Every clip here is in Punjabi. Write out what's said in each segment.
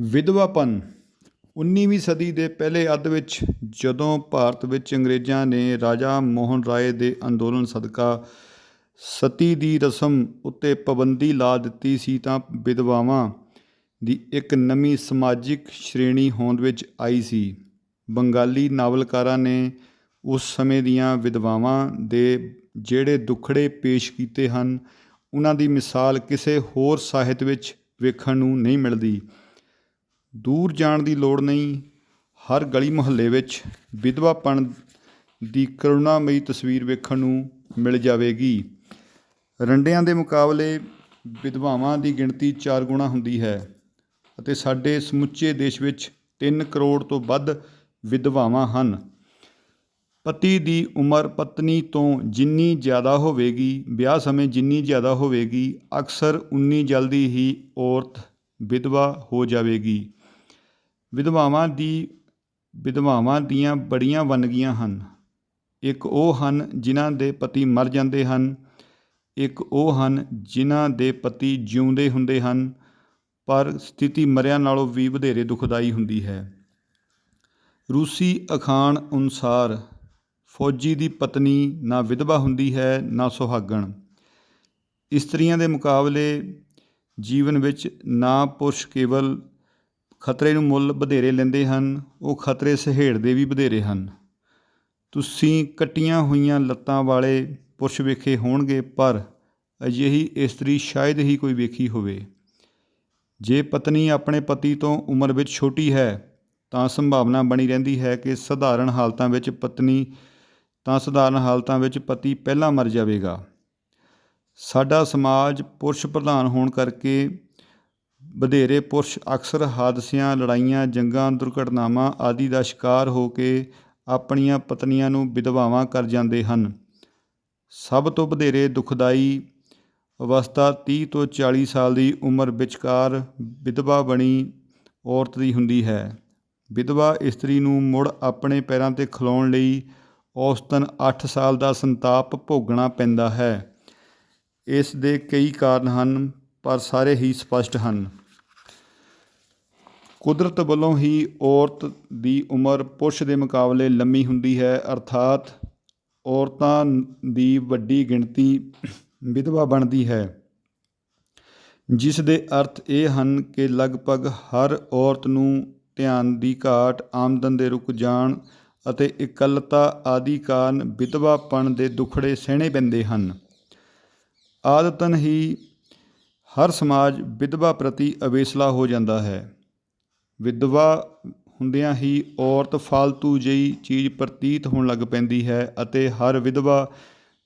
ਵਿਧਵਾਪਨ। 19ਵੀਂ ਸਦੀ ਦੇ ਪਹਿਲੇ ਅੱਧ ਵਿੱਚ ਜਦੋਂ ਭਾਰਤ ਵਿੱਚ ਅੰਗਰੇਜ਼ਾਂ ਨੇ ਰਾਜਾ ਮੋਹਨ ਰਾਏ ਦੇ ਅੰਦੋਲਨ ਸਦਕਾ ਸਤੀ ਦੀ ਰਸਮ ਉੱਤੇ ਪਾਬੰਦੀ ਲਾ ਦਿੱਤੀ ਸੀ ਤਾਂ ਵਿਧਵਾਵਾਂ ਦੀ ਇੱਕ ਨਵੀਂ ਸਮਾਜਿਕ ਸ਼੍ਰੇਣੀ ਹੋਂਦ ਵਿੱਚ ਆਈ ਸੀ। ਬੰਗਾਲੀ ਨਾਵਲਕਾਰਾਂ ਨੇ ਉਸ ਸਮੇਂ ਦੀਆਂ ਵਿਧਵਾਵਾਂ ਦੇ ਜਿਹੜੇ ਦੁੱਖੜੇ ਪੇਸ਼ ਕੀਤੇ ਹਨ, ਉਹਨਾਂ ਦੀ ਮਿਸਾਲ ਕਿਸੇ ਹੋਰ ਸਾਹਿਤ ਵਿੱਚ ਵੇਖਣ ਨੂੰ ਨਹੀਂ ਮਿਲਦੀ। ਦੂਰ ਜਾਣ ਦੀ ਲੋੜ ਨਹੀਂ। ਹਰ ਗਲੀ ਮੁਹੱਲੇ ਵਿੱਚ ਵਿਧਵਾਪਣ ਦੀ ਕਰੁਣਾਮਈ ਤਸਵੀਰ ਵੇਖਣ ਨੂੰ ਮਿਲ ਜਾਵੇਗੀ। ਰੰਡਿਆਂ ਦੇ ਮੁਕਾਬਲੇ ਵਿਧਵਾਵਾਂ ਦੀ ਗਿਣਤੀ 4 ਗੁਣਾ ਹੁੰਦੀ ਹੈ ਅਤੇ ਸਾਡੇ ਸਮੁੱਚੇ ਦੇਸ਼ ਵਿੱਚ 3 ਕਰੋੜ ਤੋਂ ਵੱਧ ਵਿਧਵਾਵਾਂ ਹਨ। ਪਤੀ ਦੀ ਉਮਰ ਪਤਨੀ ਤੋਂ ਜਿੰਨੀ ਜ਼ਿਆਦਾ ਹੋਵੇਗੀ, ਵਿਆਹ ਸਮੇਂ ਜਿੰਨੀ ਜ਼ਿਆਦਾ ਹੋਵੇਗੀ, ਅਕਸਰ ਉਨੀ ਜਲਦੀ ਹੀ ਔਰਤ ਵਿਧਵਾ ਹੋ ਜਾਵੇਗੀ। ਵਿਧਵਾਵਾਂ ਦੀ, ਵਿਧਵਾਵਾਂ ਦੀਆਂ ਬੜੀਆਂ ਵੰਨਗੀਆਂ ਹਨ। ਇੱਕ ਉਹ ਹਨ ਜਿਨ੍ਹਾਂ ਦੇ ਪਤੀ ਮਰ ਜਾਂਦੇ ਹਨ, ਇੱਕ ਉਹ ਹਨ ਜਿਨ੍ਹਾਂ ਦੇ ਪਤੀ ਜਿਉਂਦੇ ਹੁੰਦੇ ਹਨ, ਪਰ ਸਥਿਤੀ ਮਰਿਆ ਨਾਲੋਂ ਵੀ ਵਧੇਰੇ ਦੁਖਦਾਈ ਹੁੰਦੀ ਹੈ। ਰੂਸੀ ਅਖਾਣ ਅਨੁਸਾਰ, ਫੌਜੀ ਦੀ ਪਤਨੀ ਨਾ ਵਿਧਵਾ ਹੁੰਦੀ ਹੈ, ਨਾ ਸੁਹਾਗਣ। ਇਸਤਰੀਆਂ ਦੇ ਮੁਕਾਬਲੇ ਜੀਵਨ ਵਿੱਚ ਨਾ ਪੁਰਸ਼ ਕੇਵਲ ਖਤਰੇ ਨੂੰ ਮੁੱਲ ਵਧੇਰੇ ਲੈਂਦੇ ਹਨ, ਉਹ ਖਤਰੇ ਸਹੇੜਦੇ ਵੀ ਵਧੇਰੇ ਹਨ। ਤੁਸੀਂ ਕੱਟੀਆਂ ਹੋਈਆਂ ਲੱਤਾਂ ਵਾਲੇ ਪੁਰਸ਼ ਵੇਖੇ ਹੋਣਗੇ, ਪਰ ਅਜਿਹੀ ਇਸਤਰੀ ਸ਼ਾਇਦ ਹੀ ਕੋਈ ਵੇਖੀ ਹੋਵੇ। ਜੇ ਪਤਨੀ ਆਪਣੇ ਪਤੀ ਤੋਂ ਉਮਰ ਵਿੱਚ ਛੋਟੀ ਹੈ, ਤਾਂ ਸੰਭਾਵਨਾ ਬਣੀ ਰਹਿੰਦੀ ਹੈ ਕਿ ਸਧਾਰਨ ਹਾਲਤਾਂ ਵਿੱਚ ਪਤਨੀ, ਤਾਂ ਸਧਾਰਨ ਹਾਲਤਾਂ ਵਿੱਚ ਪਤੀ ਪਹਿਲਾਂ ਮਰ ਜਾਵੇਗਾ। ਸਾਡਾ ਸਮਾਜ ਪੁਰਸ਼ ਪ੍ਰਧਾਨ ਹੋਣ ਕਰਕੇ ਵਧੇਰੇ ਪੁਰਸ਼ ਅਕਸਰ ਹਾਦਸਿਆਂ, ਲੜਾਈਆਂ, ਜੰਗਾਂ, ਦੁਰਘਟਨਾਵਾਂ ਆਦਿ ਦਾ ਸ਼ਿਕਾਰ ਹੋ ਕੇ ਆਪਣੀਆਂ ਪਤਨੀਆਂ ਨੂੰ ਵਿਧਵਾਵਾਂ ਕਰ ਜਾਂਦੇ ਹਨ। ਸਭ ਤੋਂ ਵਧੇਰੇ ਦੁਖਦਾਈ ਅਵਸਥਾ 30 ਤੋਂ 40 ਸਾਲ ਦੀ ਉਮਰ ਵਿਚਕਾਰ ਵਿਧਵਾ ਬਣੀ ਔਰਤ ਦੀ ਹੁੰਦੀ ਹੈ। ਵਿਧਵਾ ਇਸਤਰੀ ਨੂੰ ਮੁੜ ਆਪਣੇ ਪੈਰਾਂ ਤੇ ਖਲੋਣ ਲਈ ਔਸਤਨ 8 ਸਾਲ ਦਾ ਸੰਤਾਪ ਭੋਗਣਾ ਪੈਂਦਾ ਹੈ। ਇਸ ਦੇ ਕਈ ਕਾਰਨ ਹਨ, ਪਰ ਸਾਰੇ ਹੀ ਸਪਸ਼ਟ ਹਨ। ਕੁਦਰਤ ਵੱਲੋਂ ਹੀ ਔਰਤ ਦੀ ਉਮਰ ਪੁਰਸ਼ ਦੇ ਮੁਕਾਬਲੇ ਲੰਮੀ ਹੁੰਦੀ ਹੈ, ਅਰਥਾਤ ਔਰਤਾਂ ਦੀ ਵੱਡੀ ਗਿਣਤੀ ਵਿਧਵਾ ਬਣਦੀ ਹੈ। ਜਿਸ ਦੇ ਅਰਥ ਇਹ ਹਨ ਕਿ ਲਗਭਗ ਹਰ ਔਰਤ ਨੂੰ ਧਿਆਨ ਦੀ ਘਾਟ, ਆਮਦਨ ਦੇ ਰੁਕ ਜਾਣ ਅਤੇ ਇਕੱਲਤਾ ਆਦਿ ਕਾਰਨ ਵਿਧਵਾਪਣ ਦੇ ਦੁਖੜੇ ਸਹਿਣੇ ਪੈਂਦੇ ਹਨ। ਆਦਤਨ ਹੀ ਹਰ ਸਮਾਜ ਵਿਧਵਾ ਪ੍ਰਤੀ ਅਵੇਸਲਾ ਹੋ ਜਾਂਦਾ ਹੈ। ਵਿਧਵਾ ਹੁੰਦਿਆਂ ਹੀ ਔਰਤ ਫਾਲਤੂ ਜਿਹੀ ਚੀਜ਼ ਪ੍ਰਤੀਤ ਹੋਣ ਲੱਗ ਪੈਂਦੀ ਹੈ ਅਤੇ ਹਰ ਵਿਧਵਾ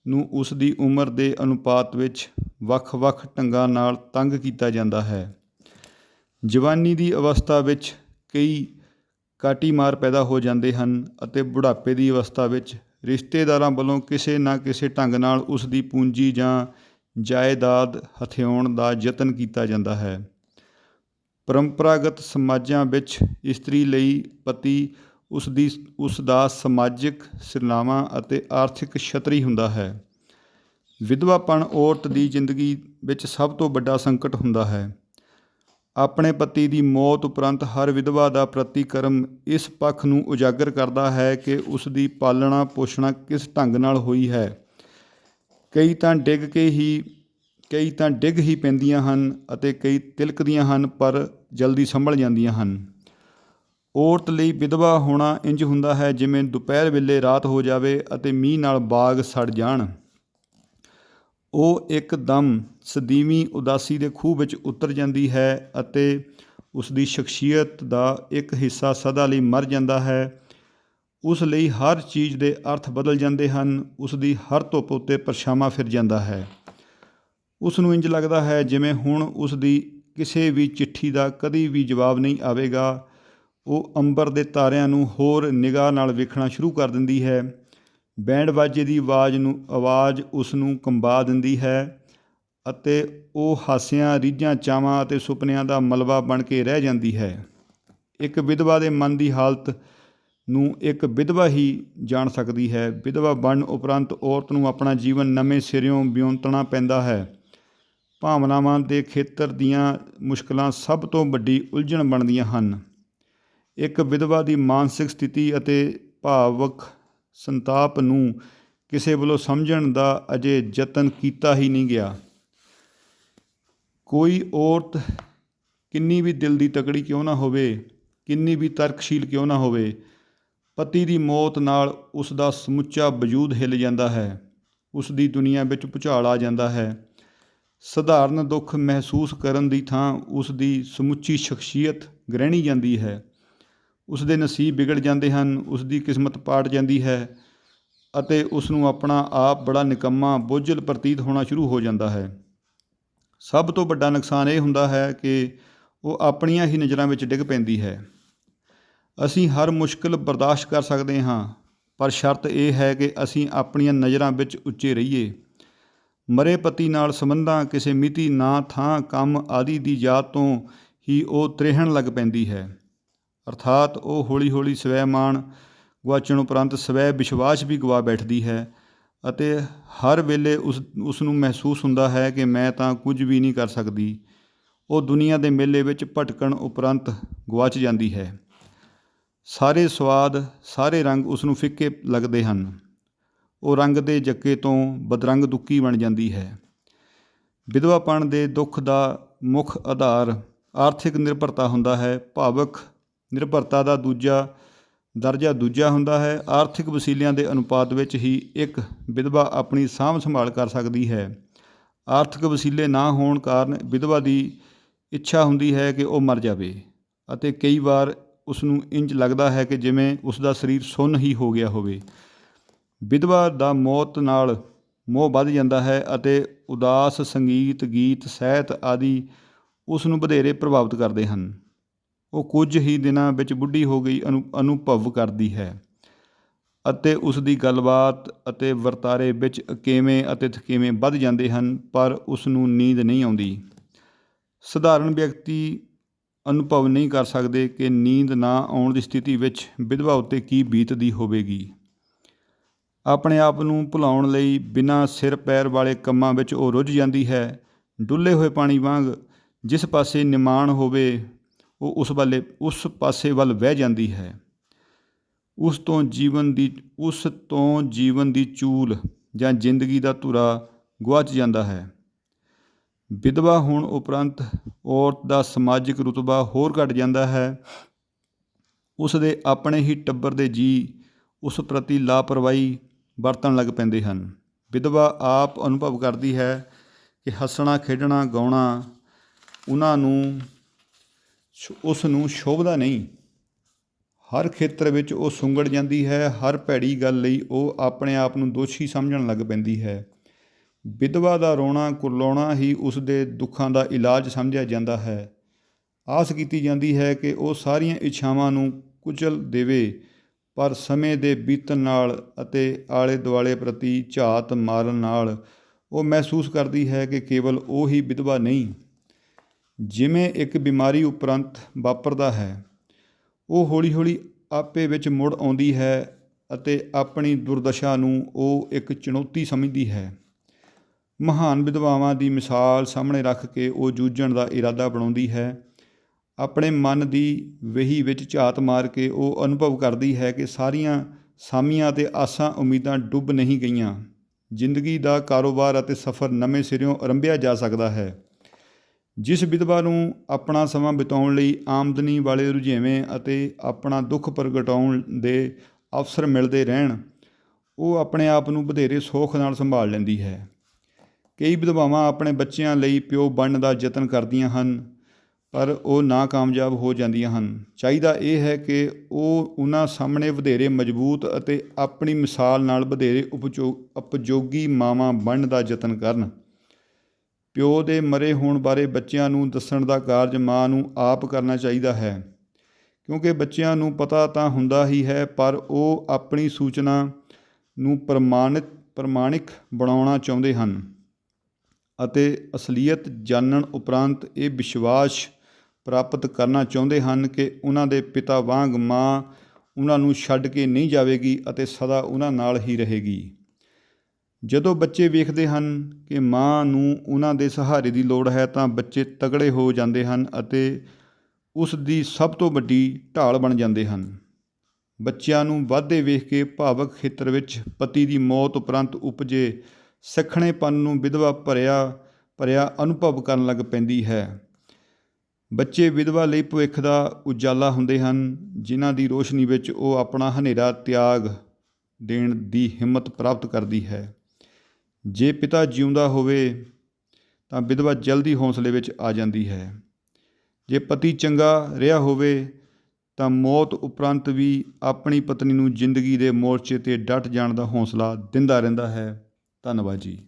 ਨੂੰ ਉਸ ਦੀ ਉਮਰ ਦੇ ਅਨੁਪਾਤ ਵਿੱਚ ਵੱਖ-ਵੱਖ ਢੰਗਾਂ ਨਾਲ ਤੰਗ ਕੀਤਾ ਜਾਂਦਾ ਹੈ। ਜਵਾਨੀ ਦੀ ਅਵਸਥਾ ਵਿੱਚ ਕਈ ਕਾਟੀਮਾਰ ਪੈਦਾ ਹੋ ਜਾਂਦੇ ਹਨ ਅਤੇ ਬੁਢਾਪੇ ਦੀ ਅਵਸਥਾ ਵਿੱਚ ਰਿਸ਼ਤੇਦਾਰਾਂ ਵੱਲੋਂ ਕਿਸੇ ਨਾ ਕਿਸੇ ਢੰਗ ਨਾਲ ਉਸ ਦੀ ਪੂੰਜੀ ਜਾਂ ਜਾਇਦਾਦ ਹਥਿਆਉਣ ਦਾ ਯਤਨ ਕੀਤਾ ਜਾਂਦਾ ਹੈ। ਪਰੰਪਰਾਗਤ ਸਮਾਜਾਂ ਵਿੱਚ ਇਸਤਰੀ ਲਈ ਪਤੀ, ਉਸ ਦੀ, ਉਸ ਦਾ ਸਮਾਜਿਕ ਸਿਰਨਾਵਾਂ ਅਤੇ ਆਰਥਿਕ ਛਤਰੀ ਹੁੰਦਾ ਹੈ। ਵਿਧਵਾਪਣ ਔਰਤ ਦੀ ਜ਼ਿੰਦਗੀ ਵਿੱਚ ਸਭ ਤੋਂ ਵੱਡਾ ਸੰਕਟ ਹੁੰਦਾ ਹੈ। ਆਪਣੇ ਪਤੀ ਦੀ ਮੌਤ ਉਪਰੰਤ ਹਰ ਵਿਧਵਾ ਦਾ ਪ੍ਰਤੀਕਰਮ ਇਸ ਪੱਖ ਨੂੰ ਉਜਾਗਰ ਕਰਦਾ ਹੈ ਕਿ ਉਸ ਦੀ ਪਾਲਣਾ ਪੋਸ਼ਣਾ ਕਿਸ ਢੰਗ ਨਾਲ ਹੋਈ ਹੈ। ਕਈ ਤਾਂ ਡਿੱਗ ਕੇ ਹੀ ਕਈ ਤਾਂ ਡਿੱਗ ਹੀ ਪੈਂਦੀਆਂ ਹਨ ਅਤੇ ਕਈ ਤਿਲਕਦੀਆਂ ਹਨ, ਪਰ ਜਲਦੀ ਸੰਭਲ ਜਾਂਦੀਆਂ ਹਨ। ਔਰਤ ਲਈ ਵਿਧਵਾ ਹੋਣਾ ਇੰਜ ਹੁੰਦਾ ਹੈ ਜਿਵੇਂ ਦੁਪਹਿਰ ਵੇਲੇ ਰਾਤ ਹੋ ਜਾਵੇ ਅਤੇ ਮੀਂਹ ਨਾਲ ਬਾਗ ਸੜ ਜਾਣ। ਉਹ ਇੱਕਦਮ ਸਦੀਵੀ ਉਦਾਸੀ ਦੇ ਖੂਹ ਵਿੱਚ ਉਤਰ ਜਾਂਦੀ ਹੈ ਅਤੇ ਉਸ ਦੀ ਸ਼ਖਸੀਅਤ ਦਾ ਇੱਕ ਹਿੱਸਾ ਸਦਾ ਲਈ ਮਰ ਜਾਂਦਾ ਹੈ। ਉਸ ਲਈ ਹਰ ਚੀਜ਼ ਦੇ ਅਰਥ ਬਦਲ ਜਾਂਦੇ ਹਨ ਉਸ ਦੀ ਹਰ ਧੁੱਪ ਉੱਤੇ ਪਰਛਾਵਾਂ ਫਿਰ ਜਾਂਦਾ ਹੈ। ਉਸ ਨੂੰ ਇੰਜ ਲੱਗਦਾ ਹੈ ਜਿਵੇਂ ਹੁਣ ਉਸ ਦੀ ਕਿਸੇ ਵੀ ਚਿੱਠੀ ਦਾ ਕਦੀ ਵੀ ਜਵਾਬ ਨਹੀਂ ਆਵੇਗਾ। ਉਹ ਅੰਬਰ ਦੇ ਤਾਰਿਆਂ ਨੂੰ ਹੋਰ ਨਿਗਾਹ ਨਾਲ ਵੇਖਣਾ ਸ਼ੁਰੂ ਕਰ ਦਿੰਦੀ ਹੈ। ਬੈਂਡ ਬਾਜੇ ਦੀ ਆਵਾਜ਼ ਨੂੰ, ਆਵਾਜ਼ ਉਸ ਨੂੰ ਕੰਬਾ ਦਿੰਦੀ ਹੈ ਅਤੇ ਉਹ ਹਾਸਿਆਂ, ਰੀਝਾਂ, ਚਾਵਾਂ ਅਤੇ ਸੁਪਨਿਆਂ ਦਾ ਮਲਬਾ ਬਣ ਕੇ ਰਹਿ ਜਾਂਦੀ ਹੈ। ਇੱਕ ਵਿਧਵਾ ਦੇ ਮਨ ਦੀ ਹਾਲਤ ਨੂੰ ਇੱਕ ਵਿਧਵਾ ਹੀ ਜਾਣ ਸਕਦੀ ਹੈ। ਵਿਧਵਾ ਬਣਨ ਉਪਰੰਤ ਔਰਤ ਨੂੰ ਆਪਣਾ ਜੀਵਨ ਨਵੇਂ ਸਿਰਿਓਂ ਵਿਉਂਤਣਾ ਪੈਂਦਾ ਹੈ। ਭਾਵਨਾਵਾਂ ਦੇ ਖੇਤਰ ਦੀਆਂ ਮੁਸ਼ਕਲਾਂ ਸਭ ਤੋਂ ਵੱਡੀ ਉਲਝਣ ਬਣਦੀਆਂ ਹਨ। ਇੱਕ ਵਿਧਵਾ ਦੀ ਮਾਨਸਿਕ ਸਥਿਤੀ ਅਤੇ ਭਾਵਕ ਸੰਤਾਪ ਨੂੰ ਕਿਸੇ ਵੱਲੋਂ ਸਮਝਣ ਦਾ ਅਜੇ ਯਤਨ ਕੀਤਾ ਹੀ ਨਹੀਂ ਗਿਆ। ਕੋਈ ਔਰਤ ਕਿੰਨੀ ਵੀ ਦਿਲ ਦੀ ਤਕੜੀ ਕਿਉਂ ਨਾ ਹੋਵੇ, ਕਿੰਨੀ ਵੀ ਤਰਕਸ਼ੀਲ ਕਿਉਂ ਨਾ ਹੋਵੇ, ਪਤੀ ਦੀ ਮੌਤ ਨਾਲ ਉਸ ਦਾ ਸਮੁੱਚਾ ਵਜੂਦ ਹਿੱਲ ਜਾਂਦਾ ਹੈ, ਉਸ ਦੀ ਦੁਨੀਆ ਵਿੱਚ ਭੁਚਾਲ ਆ ਜਾਂਦਾ ਹੈ। ਸਧਾਰਨ ਦੁੱਖ ਮਹਿਸੂਸ ਕਰਨ ਦੀ ਥਾਂ ਉਸ ਦੀ ਸਮੁੱਚੀ ਸ਼ਖਸੀਅਤ ਗ੍ਰਹਿਣੀ ਜਾਂਦੀ ਹੈ। ਉਸ ਦੇ ਨਸੀਬ ਵਿਗੜ ਜਾਂਦੇ ਹਨ, ਉਸ ਦੀ ਕਿਸਮਤ ਪਾਟ ਜਾਂਦੀ ਹੈ ਅਤੇ ਉਸ ਨੂੰ ਆਪਣਾ ਆਪ ਬੜਾ ਨਿਕੰਮਾ, ਬੋਝਲ ਪ੍ਰਤੀਤ ਹੋਣਾ ਸ਼ੁਰੂ ਹੋ ਜਾਂਦਾ ਹੈ। ਸਭ ਤੋਂ ਵੱਡਾ ਨੁਕਸਾਨ ਇਹ ਹੁੰਦਾ ਹੈ ਕਿ ਉਹ ਆਪਣੀਆਂ ਹੀ ਨਜ਼ਰਾਂ ਵਿੱਚ ਡਿੱਗ ਪੈਂਦੀ ਹੈ। ਅਸੀਂ ਹਰ ਮੁਸ਼ਕਲ ਬਰਦਾਸ਼ਤ ਕਰ ਸਕਦੇ ਹਾਂ, ਪਰ ਸ਼ਰਤ ਇਹ ਹੈ ਕਿ ਅਸੀਂ ਆਪਣੀਆਂ ਨਜ਼ਰਾਂ ਵਿੱਚ ਉੱਚੇ ਰਹੀਏ। ਮਰੇ ਪਤੀ ਨਾਲ ਸੰਬੰਧਾਂ, ਕਿਸੇ ਮਿਤੀ, ਨਾ, ਥਾਂ, ਕੰਮ ਆਦਿ ਦੀ ਯਾਦ ਤੋਂ ਹੀ ਉਹ ਤ੍ਰਹਿਣ ਲੱਗ ਪੈਂਦੀ ਹੈ। ਅਰਥਾਤ ਉਹ ਹੌਲੀ-ਹੌਲੀ ਸਵੈਮਾਨ ਗੁਆਚਣ ਉਪਰੰਤ ਸਵੈ ਵਿਸ਼ਵਾਸ ਵੀ ਗਵਾ ਬੈਠਦੀ ਹੈ ਅਤੇ ਹਰ ਵੇਲੇ ਉਸ ਉਸ ਨੂੰ ਮਹਿਸੂਸ ਹੁੰਦਾ ਹੈ ਕਿ ਮੈਂ ਤਾਂ ਕੁਝ ਵੀ ਨਹੀਂ ਕਰ ਸਕਦੀ। ਉਹ ਦੁਨੀਆ ਦੇ ਮੇਲੇ ਵਿੱਚ ਭਟਕਣ ਉਪਰੰਤ ਗਵਾਚ ਜਾਂਦੀ ਹੈ। ਸਾਰੇ ਸਵਾਦ, ਸਾਰੇ ਰੰਗ ਉਸ ਨੂੰ ਫਿੱਕੇ ਲੱਗਦੇ ਹਨ। ਉਹ ਰੰਗ ਦੇ ਜੱਕੇ ਤੋਂ ਬਦਰੰਗ ਦੁੱਕੀ ਬਣ ਜਾਂਦੀ ਹੈ। ਵਿਧਵਾਪਣ ਦੇ ਦੁੱਖ ਦਾ ਮੁੱਖ ਆਧਾਰ ਆਰਥਿਕ ਨਿਰਭਰਤਾ ਹੁੰਦਾ ਹੈ। ਭਾਵਕ ਨਿਰਭਰਤਾ ਦਾ ਦੂਜਾ ਦਰਜਾ ਦੂਜਾ ਹੁੰਦਾ ਹੈ। ਆਰਥਿਕ ਵਸੀਲਿਆਂ ਦੇ ਅਨੁਪਾਤ ਵਿੱਚ ਹੀ ਇੱਕ ਵਿਧਵਾ ਆਪਣੀ ਸਾਂਭ ਸੰਭਾਲ ਕਰ ਸਕਦੀ ਹੈ। ਆਰਥਿਕ ਵਸੀਲੇ ਨਾ ਹੋਣ ਕਾਰਨ ਵਿਧਵਾ ਦੀ ਇੱਛਾ ਹੁੰਦੀ ਹੈ ਕਿ ਉਹ ਮਰ ਜਾਵੇ ਅਤੇ ਕਈ ਵਾਰ ਉਸ ਨੂੰ ਇੰਜ ਲੱਗਦਾ ਹੈ ਕਿ ਜਿਵੇਂ ਉਸ ਦਾ ਸਰੀਰ ਸੁੰਨ ਹੀ ਹੋ ਗਿਆ ਹੋਵੇ। ਵਿਧਵਾ ਦਾ ਮੌਤ ਨਾਲ ਮੋਹ ਵੱਧ ਜਾਂਦਾ ਹੈ ਅਤੇ ਉਦਾਸ ਸੰਗੀਤ, ਗੀਤ, ਸਾਹਿਤ ਆਦਿ ਉਸ ਨੂੰ ਵਧੇਰੇ ਪ੍ਰਭਾਵਿਤ ਕਰਦੇ ਹਨ। ਉਹ ਕੁਝ ਹੀ ਦਿਨਾਂ ਵਿੱਚ ਬੁੱਢੀ ਹੋ ਗਈ ਅਨੁ, ਅਨੁਭਵ ਕਰਦੀ ਹੈ ਅਤੇ ਉਸ ਦੀ ਗੱਲਬਾਤ ਅਤੇ ਵਰਤਾਰੇ ਵਿੱਚ ਕਿਵੇਂ ਅਤੇ ਥਕੇਵੇਂ ਵੱਧ ਜਾਂਦੇ ਹਨ, ਪਰ ਉਸ ਨੂੰ ਨੀਂਦ ਨਹੀਂ ਆਉਂਦੀ। ਸਧਾਰਨ ਵਿਅਕਤੀ ਅਨੁਭਵ ਨਹੀਂ ਕਰ ਸਕਦੇ ਕਿ ਨੀਂਦ ਨਾ ਆਉਣ ਦੀ ਸਥਿਤੀ ਵਿੱਚ ਵਿਧਵਾ ਉੱਤੇ ਕੀ ਬੀਤਦੀ ਹੋਵੇਗੀ। ਆਪਣੇ ਆਪ ਨੂੰ ਭੁਲਾਉਣ ਲਈ ਬਿਨਾਂ ਸਿਰ ਪੈਰ ਵਾਲੇ ਕੰਮਾਂ ਵਿੱਚ ਉਹ ਰੁੱਝ ਜਾਂਦੀ ਹੈ। ਡੁੱਲੇ ਹੋਏ ਪਾਣੀ ਵਾਂਗ ਜਿਸ ਪਾਸੇ ਨਿਮਾਣ ਹੋਵੇ, ਉਹ ਉਸ ਵੱਲੇ, ਉਸ ਪਾਸੇ ਵੱਲ ਵਹਿ ਜਾਂਦੀ ਹੈ। ਉਸ ਤੋਂ ਜੀਵਨ ਦੀ, ਉਸ ਤੋਂ ਜੀਵਨ ਦੀ ਚੂਲ ਜਾਂ ਜ਼ਿੰਦਗੀ ਦਾ ਧੁਰਾ ਗੁਆਚ ਜਾਂਦਾ ਹੈ। ਵਿਧਵਾ ਹੋਣ ਉਪਰੰਤ ਔਰਤ ਦਾ ਸਮਾਜਿਕ ਰੁਤਬਾ ਹੋਰ ਘਟ ਜਾਂਦਾ ਹੈ। ਉਸ ਦੇ ਆਪਣੇ ਹੀ ਟੱਬਰ ਦੇ ਜੀ ਉਸ ਪ੍ਰਤੀ ਲਾਪਰਵਾਹੀ ਵਰਤਣ ਲੱਗ ਪੈਂਦੇ ਹਨ। ਵਿਧਵਾ ਆਪ ਅਨੁਭਵ ਕਰਦੀ ਹੈ ਕਿ ਹੱਸਣਾ, ਖੇਡਣਾ, ਗਾਉਣਾ ਉਹਨਾਂ ਨੂੰ ਸ਼ੋ- ਉਸ ਨੂੰ ਸ਼ੋਭਦਾ ਨਹੀਂ। ਹਰ ਖੇਤਰ ਵਿੱਚ ਉਹ ਸੁੰਗੜ ਜਾਂਦੀ ਹੈ, ਹਰ ਭੈੜੀ ਗੱਲ ਲਈ ਉਹ ਆਪਣੇ ਆਪ ਨੂੰ ਦੋਸ਼ੀ ਸਮਝਣ ਲੱਗ ਪੈਂਦੀ ਹੈ। ਵਿਧਵਾ ਦਾ ਰੋਣਾ, ਕੁਰਲਾਉਣਾ ਹੀ ਉਸ ਦੇ ਦੁੱਖਾਂ ਦਾ ਇਲਾਜ ਸਮਝਿਆ ਜਾਂਦਾ ਹੈ। ਆਸ ਕੀਤੀ ਜਾਂਦੀ ਹੈ ਕਿ ਉਹ ਸਾਰੀਆਂ ਇੱਛਾਵਾਂ ਨੂੰ ਕੁਚਲ ਦੇਵੇ। ਪਰ ਸਮੇਂ ਦੇ ਬੀਤਣ ਨਾਲ ਅਤੇ ਆਲੇ ਦੁਆਲੇ ਪ੍ਰਤੀ ਝਾਤ ਮਾਰਨ ਨਾਲ ਉਹ ਮਹਿਸੂਸ ਕਰਦੀ ਹੈ ਕਿ ਕੇਵਲ ਉਹ ਹੀ ਵਿਧਵਾ ਨਹੀਂ, ਜਿਵੇਂ ਇੱਕ ਬਿਮਾਰੀ ਉਪਰੰਤ ਵਾਪਰਦਾ ਹੈ। ਉਹ ਹੌਲੀ-ਹੌਲੀ ਆਪੇ ਵਿੱਚ ਮੁੜ ਆਉਂਦੀ ਹੈ ਅਤੇ ਆਪਣੀ ਦੁਰਦਸ਼ਾ ਨੂੰ ਉਹ ਇੱਕ ਚੁਣੌਤੀ ਸਮਝਦੀ ਹੈ। ਮਹਾਨ ਵਿਧਵਾਵਾਂ ਦੀ ਮਿਸਾਲ ਸਾਹਮਣੇ ਰੱਖ ਕੇ ਉਹ ਜੂਝਣ ਦਾ ਇਰਾਦਾ ਬਣਾਉਂਦੀ ਹੈ ਆਪਣੇ ਮਨ ਦੀ ਵਹੀ ਵਿੱਚ ਝਾਤ ਮਾਰ ਕੇ ਉਹ ਅਨੁਭਵ ਕਰਦੀ ਹੈ ਕਿ ਸਾਰੀਆਂ ਸਾਮੀਆਂ ਤੇ ਆਸਾਂ ਉਮੀਦਾਂ ਡੁੱਬ ਨਹੀਂ ਗਈਆਂ। ਜ਼ਿੰਦਗੀ ਦਾ ਕਾਰੋਬਾਰ ਅਤੇ ਸਫ਼ਰ ਨਵੇਂ ਸਿਰਿਓਂ ਆਰੰਭਿਆ ਜਾ ਸਕਦਾ ਹੈ। ਜਿਸ ਵਿਧਵਾ ਨੂੰ ਆਪਣਾ ਸਮਾਂ ਬਿਤਾਉਣ ਲਈ ਆਮਦਨੀ ਵਾਲੇ ਰੁਝੇਵੇਂ ਅਤੇ ਆਪਣਾ ਦੁੱਖ ਪ੍ਰਗਟਾਉਣ ਦੇ ਅਵਸਰ ਮਿਲਦੇ ਰਹਿਣ, ਉਹ ਆਪਣੇ ਆਪ ਨੂੰ ਵਧੇਰੇ ਸੌਖ ਨਾਲ ਸੰਭਾਲ ਲੈਂਦੀ ਹੈ। ਕਈ ਵਿਧਵਾਵਾਂ ਆਪਣੇ ਬੱਚਿਆਂ ਲਈ ਪਿਓ ਬਣਨ ਦਾ ਯਤਨ ਕਰਦੀਆਂ ਹਨ। ਪਰ ਉਹ ਨਾਕਾਮਯਾਬ ਹੋ ਜਾਂਦੀਆਂ ਹਨ। ਚਾਹੀਦਾ ਇਹ ਹੈ ਕਿ ਉਹ ਉਹਨਾਂ ਸਾਹਮਣੇ ਵਧੇਰੇ ਮਜ਼ਬੂਤ ਅਤੇ ਆਪਣੀ ਮਿਸਾਲ ਨਾਲ ਵਧੇਰੇ ਉਪਯੋ ਉਪਯੋਗੀ ਮਾਵਾਂ ਬਣਨ ਦਾ ਯਤਨ ਕਰਨ। ਪਿਓ ਦੇ ਮਰੇ ਹੋਣ ਬਾਰੇ ਬੱਚਿਆਂ ਨੂੰ ਦੱਸਣ ਦਾ ਕਾਰਜ ਮਾਂ ਨੂੰ ਆਪ ਕਰਨਾ ਚਾਹੀਦਾ ਹੈ। ਕਿਉਂਕਿ ਬੱਚਿਆਂ ਨੂੰ ਪਤਾ ਤਾਂ ਹੁੰਦਾ ਹੀ ਹੈ, ਪਰ ਉਹ ਆਪਣੀ ਸੂਚਨਾ ਨੂੰ ਪ੍ਰਮਾਣਿਤ, ਪ੍ਰਮਾਣਿਕ ਬਣਾਉਣਾ ਚਾਹੁੰਦੇ ਹਨ। ਅਤੇ ਅਸਲੀਅਤ ਜਾਣਨ ਉਪਰੰਤ ਇਹ ਵਿਸ਼ਵਾਸ ਪ੍ਰਾਪਤ ਕਰਨਾ ਚਾਹੁੰਦੇ ਹਨ ਕਿ ਉਹਨਾਂ ਦੇ ਪਿਤਾ ਵਾਂਗ ਮਾਂ ਉਹਨਾਂ ਨੂੰ ਛੱਡ ਕੇ ਨਹੀਂ ਜਾਵੇਗੀ ਅਤੇ ਸਦਾ ਉਹਨਾਂ ਨਾਲ ਹੀ ਰਹੇਗੀ। ਜਦੋਂ ਬੱਚੇ ਵੇਖਦੇ ਹਨ ਕਿ ਮਾਂ ਨੂੰ ਉਹਨਾਂ ਦੇ ਸਹਾਰੇ ਦੀ ਲੋੜ ਹੈ ਤਾਂ ਬੱਚੇ ਤਗੜੇ ਹੋ ਜਾਂਦੇ ਹਨ ਅਤੇ ਉਸ ਦੀ ਸਭ ਤੋਂ ਵੱਡੀ ਢਾਲ ਬਣ ਜਾਂਦੇ ਹਨ। ਬੱਚਿਆਂ ਨੂੰ ਵਾਧੇ ਵੇਖ ਕੇ ਭਾਵਕ ਖੇਤਰ ਵਿੱਚ ਪਤੀ ਦੀ ਮੌਤ ਉਪਰੰਤ ਉਪਜੇ ਸੱਖਣੇਪਨ ਨੂੰ ਵਿਧਵਾ ਭਰਿਆ ਭਰਿਆ ਅਨੁਭਵ ਕਰਨ ਲੱਗ ਪੈਂਦੀ ਹੈ। ਬੱਚੇ ਵਿਧਵਾ ਲਈ ਭਵਿੱਖ ਦਾ ਉਜਾਲਾ ਹੁੰਦੇ ਹਨ, ਜਿਨ੍ਹਾਂ ਦੀ ਰੋਸ਼ਨੀ ਵਿੱਚ ਉਹ ਆਪਣਾ ਹਨੇਰਾ ਤਿਆਗ ਦੇਣ ਦੀ ਹਿੰਮਤ ਪ੍ਰਾਪਤ ਕਰਦੀ ਹੈ। ਜੇ ਪਿਤਾ ਜਿਉਂਦਾ ਹੋਵੇ, ਤਾਂ ਵਿਧਵਾ ਜਲਦੀ ਹੌਸਲੇ ਵਿੱਚ ਆ ਜਾਂਦੀ ਹੈ। ਜੇ ਪਤੀ ਚੰਗਾ ਰਿਹਾ ਹੋਵੇ, ਤਾਂ ਮੌਤ ਉਪਰੰਤ ਵੀ ਆਪਣੀ ਪਤਨੀ ਨੂੰ ਜ਼ਿੰਦਗੀ ਦੇ ਮੋਰਚੇ ਤੇ ਡਟ ਜਾਣ ਦਾ ਹੌਸਲਾ ਦਿੰਦਾ ਰਹਿੰਦਾ ਹੈ। ਧੰਨਵਾਦ ਜੀ।